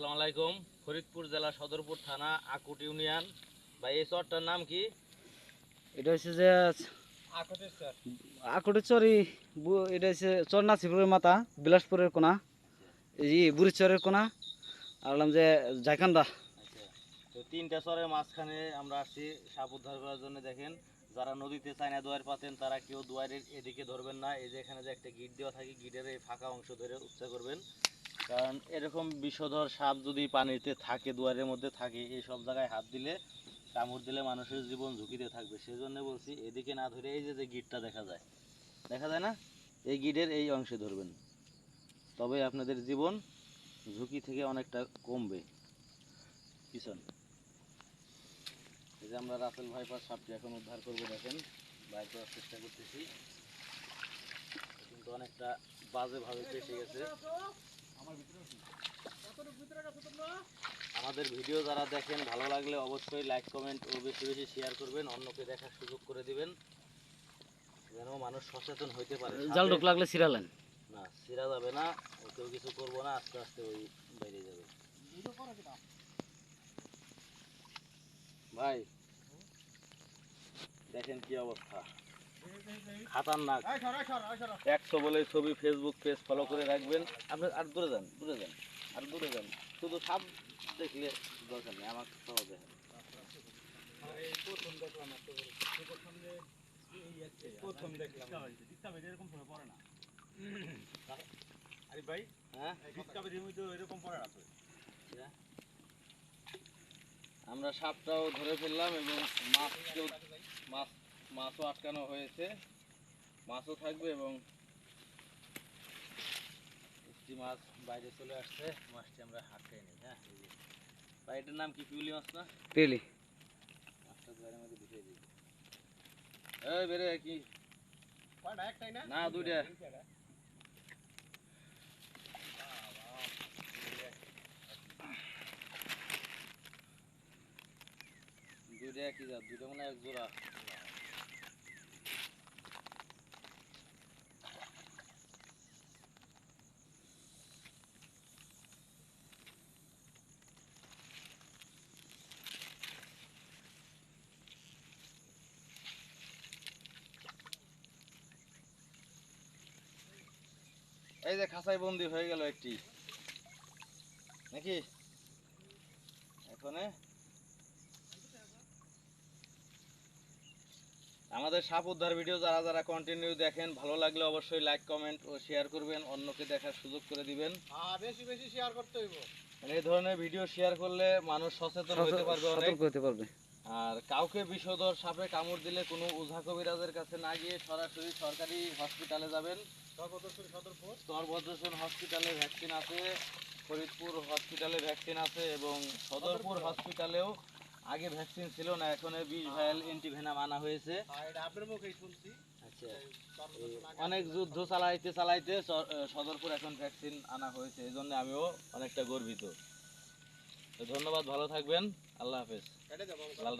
আসসালামু আলাইকুম। ফরিদপুর জেলা সদরপুর থানা আকুট ইউনিয়ন। ভাই এই চরটার নাম কি? এটা হচ্ছে যে আকুটের চরি। বু- এটা হচ্ছে চর নাসিপুরের মাথা বিলাসপুরের কোনা। এই বুড়ি চরের কোনা। আর বললাম যে জাইকান্দা। আচ্ছা। তো তিনটা চরের মাঝখানে আমরা আসছি সাপ উদ্ধার করার জন্য দেখেন। যারা নদীতে চায়না দোয়ার পাতেন তারা কেউ দোয়ারের এদিকে ধরবেন না। এই যে এখানে যে একটা গিট দেওয়া থাকে গিটের এই ফাঁকা অংশ ধরে উচ্চা করবেন। কারণ এরকম বিষধর সাপ যদি পানিতে থাকে, দুয়ারের মধ্যে থাকে, এই সব জায়গায় হাত দিলে, কামড় দিলে মানুষের জীবন ঝুঁকিতে থাকবে। সেজন্য বলছি, এদিকে না ধরে এই যে যে গিটটা দেখা যায় দেখা যায় না? এই গিটের এই অংশে ধরবেন। তবে আপনাদের জীবন ঝুঁকি থেকে অনেকটা কমবে। পিছন। এই যে আমরা রাসেল ভাইপার সাপটি এখন উদ্ধার করব, দেখেন। বাইর করার চেষ্টা করতেছি। কিন্তু অনেকটা বাজেভাবে ফেসে গেছে। আমাদের ভিডিও যারা দেখেন ভালো লাগলে অবশ্যই লাইক কমেন্ট ও বেশি বেশি শেয়ার করবেন। অন্যকে দেখার সুযোগ করে দিবেন। যেন মানুষ সচেতন হইতে পারে। জাল ঢুক লাগলে সিরালেন না ছিঁড়া যাবে না। কেউ কিছু করব না আস্তে আস্তে ওই বেরিয়ে যাবে। ভাই দেখেন কি অবস্থা। খাতারনাক। একশো বলে ছবি ফেসবুক পেজ ফলো করে রাখবেন। আপনি আর দূরে যান দূরে যান আর দূরে যান। শুধু সাপ দেখলে দরকার নেই আমার সহজে হ্যাঁ? আমরা সাপটাও ধরে ফেললাম এবং মাছকেও মাছ মাছও আটকানো হয়েছে। মাছও থাকবে এবং একটি মাছ বাইরে চলে আসছে। মাছটি আমরা আটকাই নিই হ্যাঁ? ভাই এটার নাম কি? পিউলি মাছ না? পেলি মাছটা জলের মধ্যে ঢুকিয়ে দিই। এই বেরে কি? না? দুইটা। দুইটা কি যা দুইটা মানে এক জোড়া। এই যে খাঁচাই বন্দি হয়ে গেল একটি। নাকি? এখানে আমাদের সাপ উদ্ধার ভিডিও যারা যারা কন্টিনিউ দেখেন ভালো লাগলে অবশ্যই লাইক কমেন্ট ও শেয়ার করবেন। অন্যকে দেখার সুযোগ করে দিবেন। বেশি বেশি শেয়ার করতে হইব। মানে এই ধরনের ভিডিও শেয়ার করলে মানুষ সচেতন হতে পারবে অনেক। হতে পারবে। আর কাউকে বিষধর সাপে কামড় দিলে কোনো ওঝা কবিরাজের কাছে না গিয়ে সরাসরি সরকারি হসপিটালে যাবেন। স্তরবদ্ধসন হসপিটালে ভ্যাকসিন আছে ফরিদপুর হসপিটালে ভ্যাকসিন আছে এবং সদরপুর হসপিটালেও আগে ভ্যাকসিন ছিল না এখন বিষ ভায়াল অ্যান্টিভেনাম আনা হয়েছে। আচ্ছা। অনেক যুদ্ধ চালাইতে চালাইতে সদরপুর এখন ভ্যাকসিন আনা হয়েছে এই জন্য আমিও অনেকটা গর্বিত। তো ধন্যবাদ ভালো থাকবেন। আল্লাহ হাফেজ। লাল